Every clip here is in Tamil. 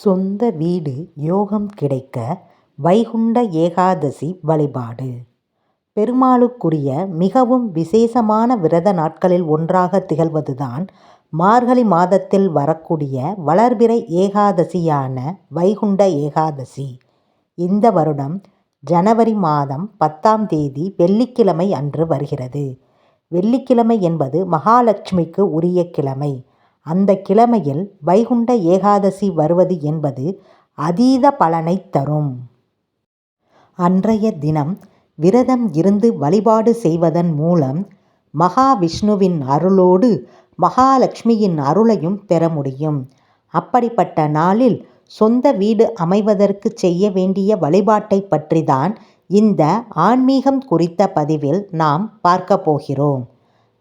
சொந்த வீடு யோகம் கிடைக்க வைகுண்ட ஏகாதசி வழிபாடு பெருமாளுக்குரிய மிகவும் விசேஷமான விரத நாட்களில் ஒன்றாக திகழ்வதுதான் மார்கழி மாதத்தில் வரக்கூடிய வளர்பிறை ஏகாதசியான வைகுண்ட ஏகாதசி. இந்த வருடம் ஜனவரி மாதம் பத்தாம் தேதி வெள்ளிக்கிழமை அன்று வருகிறது. வெள்ளிக்கிழமை என்பது மகாலட்சுமிக்கு உரிய கிழமை. அந்த கிழமையில் வைகுண்ட ஏகாதசி வருவது என்பது அதீத பலனைத் தரும். அன்றைய தினம் விரதம் இருந்து வழிபாடு செய்வதன் மூலம் மகாவிஷ்ணுவின் அருளோடு மகாலட்சுமியின் அருளையும் பெற முடியும். அப்படிப்பட்ட நாளில் சொந்த வீடு அமைவதற்கு செய்ய வேண்டிய வழிபாட்டைப் பற்றி தான் இந்த ஆன்மீகம் குறித்த பதிவில் நாம் பார்க்கப் போகிறோம்.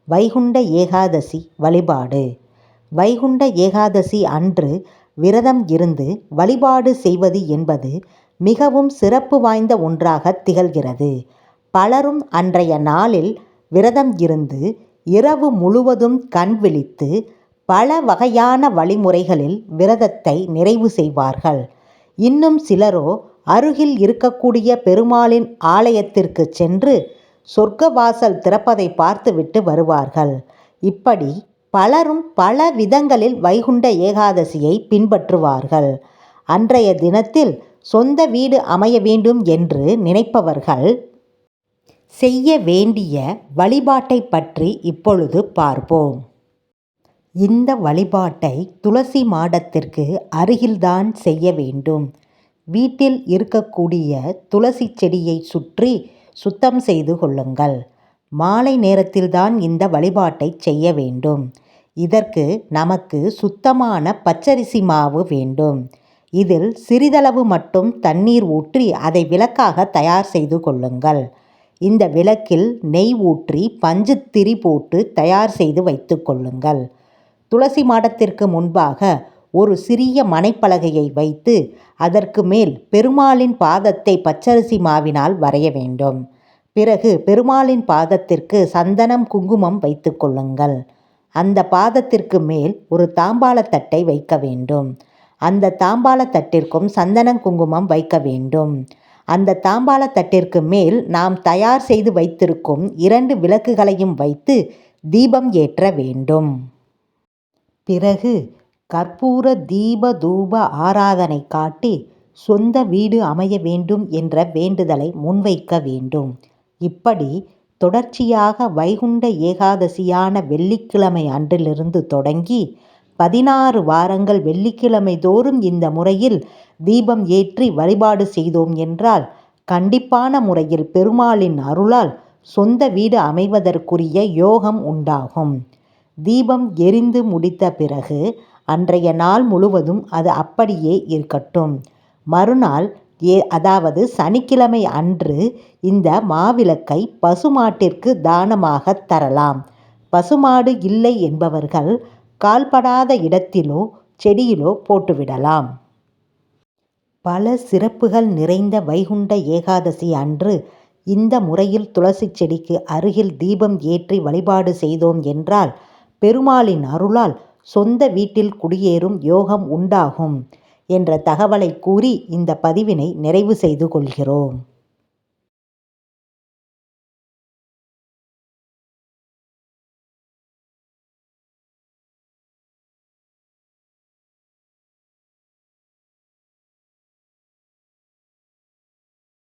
வைகுண்ட ஏகாதசி வழிபாடு வைகுண்ட ஏகாதசி அன்று விரதம் இருந்து வழிபாடு செய்வது என்பது மிகவும் சிறப்பு வாய்ந்த ஒன்றாக திகழ்கிறது. பலரும் அன்றைய நாளில் விரதம் இருந்து இரவு முழுவதும் கண் விழித்து பல வகையான வழிமுறைகளில் விரதத்தை நிறைவு செய்வார்கள். இன்னும் சிலரோ அருகில் இருக்கக்கூடிய பெருமாளின் ஆலயத்திற்கு சென்று சொர்க்கவாசல் திறப்பதை பார்த்துவிட்டு வருவார்கள். இப்படி பலரும் பல விதங்களில் வைகுண்ட ஏகாதசியை பின்பற்றுவார்கள். அன்றைய தினத்தில் சொந்த வீடு அமைய வேண்டும் என்று நினைப்பவர்கள் செய்ய வேண்டிய வழிபாட்டைப் பற்றி இப்பொழுது பார்ப்போம். இந்த வழிபாட்டை துளசி மாடத்திற்கு அருகில்தான் செய்ய வேண்டும். வீட்டில் இருக்கக்கூடிய துளசி செடியை சுற்றி சுத்தம் செய்து கொள்ளுங்கள். மாலை நேரத்தில்தான் இந்த வழிபாட்டைச் செய்ய வேண்டும். இதற்கு நமக்கு சுத்தமான பச்சரிசி மாவு வேண்டும். இதில் சிறிதளவு மட்டும் தண்ணீர் ஊற்றி அதை விளக்காக தயார் செய்து கொள்ளுங்கள். இந்த விளக்கில் நெய் ஊற்றி பஞ்சு திரி போட்டு தயார் செய்து வைத்து கொள்ளுங்கள். துளசி மாடத்திற்கு முன்பாக ஒரு சிறிய மனைப்பலகையை வைத்து அதற்கு மேல் பெருமாளின் பாதத்தை பச்சரிசி மாவினால் வரைய வேண்டும். பிறகு பெருமாளின் பாதத்திற்கு சந்தனம் குங்குமம் வைத்து கொள்ளுங்கள். அந்த பாதத்திற்கு மேல் ஒரு தாம்பாளத் தட்டை வைக்க வேண்டும். அந்த தாம்பாளத்தட்டிற்கும் சந்தனம் குங்குமம் வைக்க வேண்டும். அந்த தாம்பாளத் தட்டிற்கு மேல் நாம் தயார் செய்து வைத்திருக்கும் இரண்டு விளக்குகளையும் வைத்து தீபம் ஏற்ற வேண்டும். பிறகு கற்பூர தீப தூப ஆராதனை காட்டி சொந்த வீடு அமைய வேண்டும் என்ற வேண்டுதலை முன்வைக்க வேண்டும். இப்படி தொடர்ச்சியாக வைகுண்ட ஏகாதசியான வெள்ளிக்கிழமை அன்றிலிருந்து தொடங்கி பதினாறு வாரங்கள் வெள்ளிக்கிழமை தோறும் இந்த முறையில் தீபம் ஏற்றி வழிபாடு செய்தோம் என்றால் கண்டிப்பான முறையில் பெருமாளின் அருளால் சொந்த வீடு அமைவதற்குரிய யோகம் உண்டாகும். தீபம் எரிந்து முடித்த பிறகு அன்றைய நாள் முழுவதும் அது அப்படியே இருக்கட்டும். மறுநாள் ஏ அதாவது சனிக்கிழமை அன்று இந்த மாவிளக்கை பசுமாட்டிற்கு தானமாகத் தரலாம். பசுமாடு இல்லை என்பவர்கள் கால்படாத இடத்திலோ செடியிலோ போட்டுவிடலாம். பல சிறப்புகள் நிறைந்த வைகுண்ட ஏகாதசி அன்று இந்த முறையில் துளசி செடிக்கு அருகில் தீபம் ஏற்றி வழிபாடு செய்தோம் என்றால் பெருமாளின் அருளால் சொந்த வீட்டில் குடியேறும் யோகம் உண்டாகும் என்ற தகவலை கூறி இந்த பதிவினை நிறைவு செய்து கொள்கிறோம்.